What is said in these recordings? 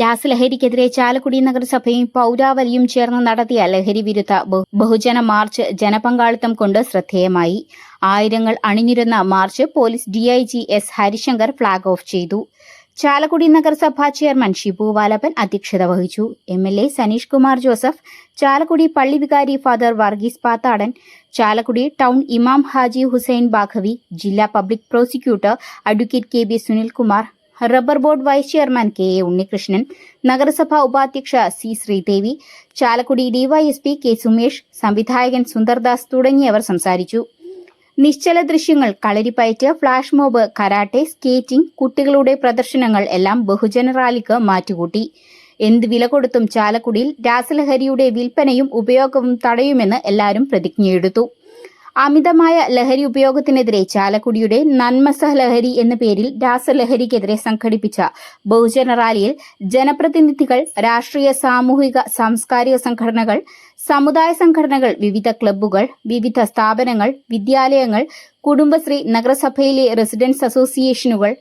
രാസലഹരിക്കെതിരെ ചാലക്കുടി നഗരസഭയും പൗരാവലിയും ചേർന്ന് നടത്തിയ ലഹരി വിരുദ്ധ ബഹുജന മാർച്ച് ജനപങ്കാളിത്തം കൊണ്ട് ശ്രദ്ധേയമായി. ആയിരങ്ങൾ അണിഞ്ഞിരുന്ന march police DIG S Harishankar flag off ചെയ്തു. ചാലക്കുടി നഗരസഭാ ചെയർമാൻ ഷിബു വാലപ്പൻ അധ്യക്ഷത വഹിച്ചു. M L A Saneesh Kumar Joseph Chalakudy പള്ളി വികാരി ഫാദർ വർഗീസ് പാത്താടൻ ചാലക്കുടി ടൗൺ ഇമാം ഹാജി ഹുസൈൻ ബാഖവി ജില്ലാ public prosecutor advocate K B Sunilkumar rubber board vice chairman K A Unnikrishnan നഗരസഭാ ഉപാധ്യക്ഷ C Sreedevi Chalakudy DYSP K Sumesh സംവിധായകൻ സുന്ദർദാസ് തുടങ്ങിയവർ സംസാരിച്ചു. നിശ്ചല ദൃശ്യങ്ങൾ kalaripayattu flash mob karate skating കുട്ടികളുടെ പ്രദർശനങ്ങൾ എല്ലാം ബഹുജന റാലിക്ക് മാറ്റുകൂട്ടി. എന്ത് വില കൊടുത്തും ചാലക്കുടിയിൽ രാസലഹരിയുടെ വിൽപ്പനയും ഉപയോഗവും തടയുമെന്ന് എല്ലാവരും പ്രതിജ്ഞയെടുത്തു. അമിതമായ ലഹരി ഉപയോഗത്തിനെതിരെ ചാലക്കുടിയുടെ നന്മസ ലഹരി എന്ന പേരിൽ രാസലഹരിക്കെതിരെ സംഘടിപ്പിച്ച ബഹുജന റാലിയിൽ ജനപ്രതിനിധികൾ രാഷ്ട്രീയ സാമൂഹിക സാംസ്കാരിക സംഘടനകൾ സമുദായ സംഘടനകൾ വിവിധ ക്ലബ്ബുകൾ വിവിധ സ്ഥാപനങ്ങൾ വിദ്യാലയങ്ങൾ കുടുംബശ്രീ നഗരസഭയിലെ റെസിഡൻസ് അസോസിയേഷനുകൾ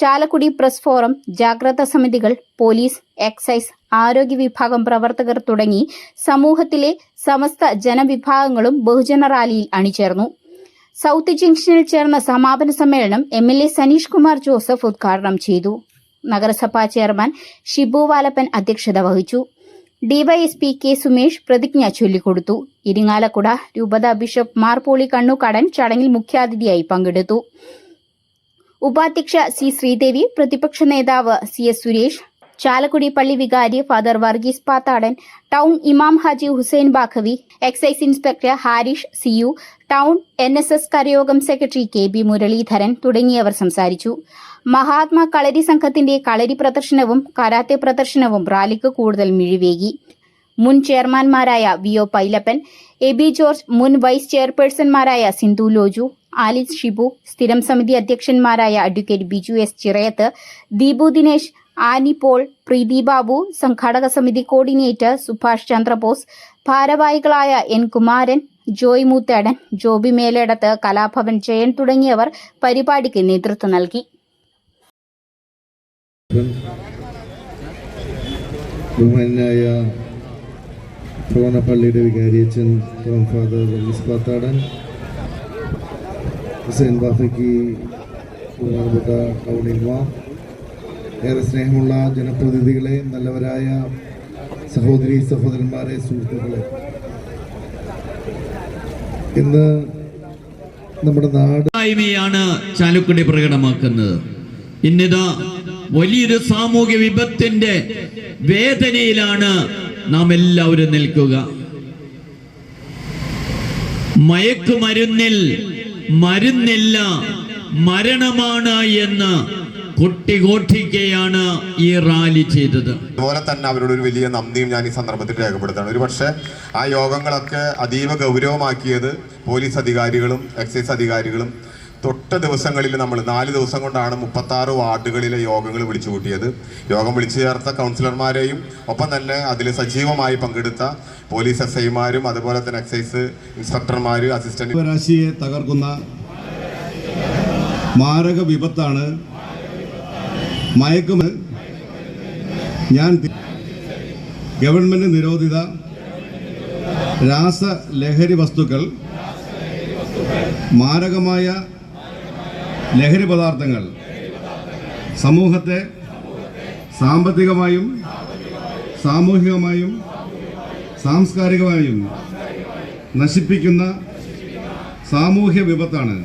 ചാലക്കുടി പ്രസ് ഫോറം ജാഗ്രതാ സമിതികൾ പോലീസ് എക്സൈസ് ആരോഗ്യ വിഭാഗം പ്രവർത്തകർ തുടങ്ങി സമൂഹത്തിലെ സമസ്ത ജനവിഭാഗങ്ങളും ബഹുജന റാലിയിൽ അണിചേർന്നു. സൗത്ത് ജംഗ്ഷനിൽ ചേർന്ന സമാപന സമ്മേളനം M L A Saneesh Kumar Joseph ഉദ്ഘാടനം ചെയ്തു. നഗരസഭാ ചെയർമാൻ ഷിബു വാലപ്പൻ അധ്യക്ഷത വഹിച്ചു. ഡിവൈഎസ്പി കെ സുമേഷ് പ്രതിജ്ഞ ചൊല്ലിക്കൊടുത്തു. ഇരിങ്ങാലക്കുട രൂപത ബിഷപ്പ് മാർപോളി കണ്ണുകാടൻ ചടങ്ങിൽ മുഖ്യാതിഥിയായി പങ്കെടുത്തു. ഉപാധ്യക്ഷ സി ശ്രീദേവി പ്രതിപക്ഷ നേതാവ് സി എസ് സുരേഷ് ചാലക്കുടി പള്ളി വികാരി ഫാദർ വർഗീസ് പാത്താടൻ ടൗൺ ഇമാം Haji Hussain Baqavi excise inspector Harish CU town N S S കരയോഗം secretary K B Muraleedharan തുടങ്ങിയവർ സംസാരിച്ചു. മഹാത്മാ കളരി സംഘത്തിന്റെ കളരി പ്രദർശനവും കരാത്തെ പ്രദർശനവും റാലിക്ക് കൂടുതൽ മിഴിവേകി. മുൻ ചെയർമാൻമാരായ V O Pailappan A B George മുൻ വൈസ് ചെയർപേഴ്സൺമാരായ സിന്ധു ലോജു ആലിസ് ഷിബു സ്ഥിരം സമിതി അധ്യക്ഷന്മാരായ advocate Biju S Chirayath Deepu Dinesh Annie Paul Preethi Babu സംഘാടക സമിതി കോർഡിനേറ്റർ സുഭാഷ് ചന്ദ്രബോസ് ഭാരവാഹികളായ എൻ കുമാരൻ ജോയ് മൂത്തേടൻ ജോബി മേലേടത്ത് കലാഭവൻ ജയൻ തുടങ്ങിയവർ പരിപാടിക്ക് നേതൃത്വം നൽകി. ബഹുമാനായ പ്രവണപ്പള്ളിയുടെ വികാരിയച്ഛൻ ഫാദർ പാത്താടൻ ഹുസൈൻ ബാഫയ്ക്ക് ഏറെ സ്നേഹമുള്ള ജനപ്രതിനിധികളെ നല്ലവരായ സഹോദരി സഹോദരന്മാരെ സുഹൃത്തുക്കളെ. ഇന്ന് നമ്മുടെ നാട് ായ്മയാണ് ചാലക്കുടി പ്രകടമാക്കുന്നത്. ഇന്നിതാ വലിയൊരു സാമൂഹ്യ വിപത്തിന്റെ വേദനയിലാണ് നാം എല്ലാവരും നിൽക്കുക. മയക്കുമരുന്നിൽ മരുന്നില്ല മരണമാണ് എന്ന് കൊട്ടിഘോഷിക്കുകയാണ് ഈ റാലി ചെയ്തത്. അതുപോലെ തന്നെ അവരോട് ഒരു വലിയ നന്ദിയും ഞാൻ ഈ സന്ദർഭത്തിൽ രേഖപ്പെടുത്താണ് ഒരു പക്ഷേ ആ യോഗങ്ങളൊക്കെ അതീവ ഗൗരവമാക്കിയത് പോലീസ് അധികാരികളും എക്സൈസ് അധികാരികളും തൊട്ട ദിവസങ്ങളിൽ നമ്മൾ നാല് ദിവസം കൊണ്ടാണ് മുപ്പത്താറ് വാർഡുകളിലെ യോഗങ്ങൾ വിളിച്ചു കൂട്ടിയത്. യോഗം വിളിച്ചു ചേർത്ത കൗൺസിലർമാരെയും ഒപ്പം തന്നെ അതിൽ സജീവമായി പങ്കെടുത്ത പോലീസ് എസ് ഐമാരും അതുപോലെ തന്നെ എക്സൈസ് ഇൻസ്പെക്ടർമാർ അസിസ്റ്റന്റ് തകർക്കുന്ന മാരക വിപത്താണ് മയക്കുമ ഞാൻ ഗവൺമെന്റ് നിരോധിത രാസ ലഹരി വസ്തുക്കൾ മാരകമായ ലഹരി പദാർത്ഥങ്ങൾ സമൂഹത്തെ സാമ്പത്തികമായും സാമൂഹികമായും സാംസ്കാരികമായും നശിപ്പിക്കുന്ന സാമൂഹ്യ വിപത്താണ്.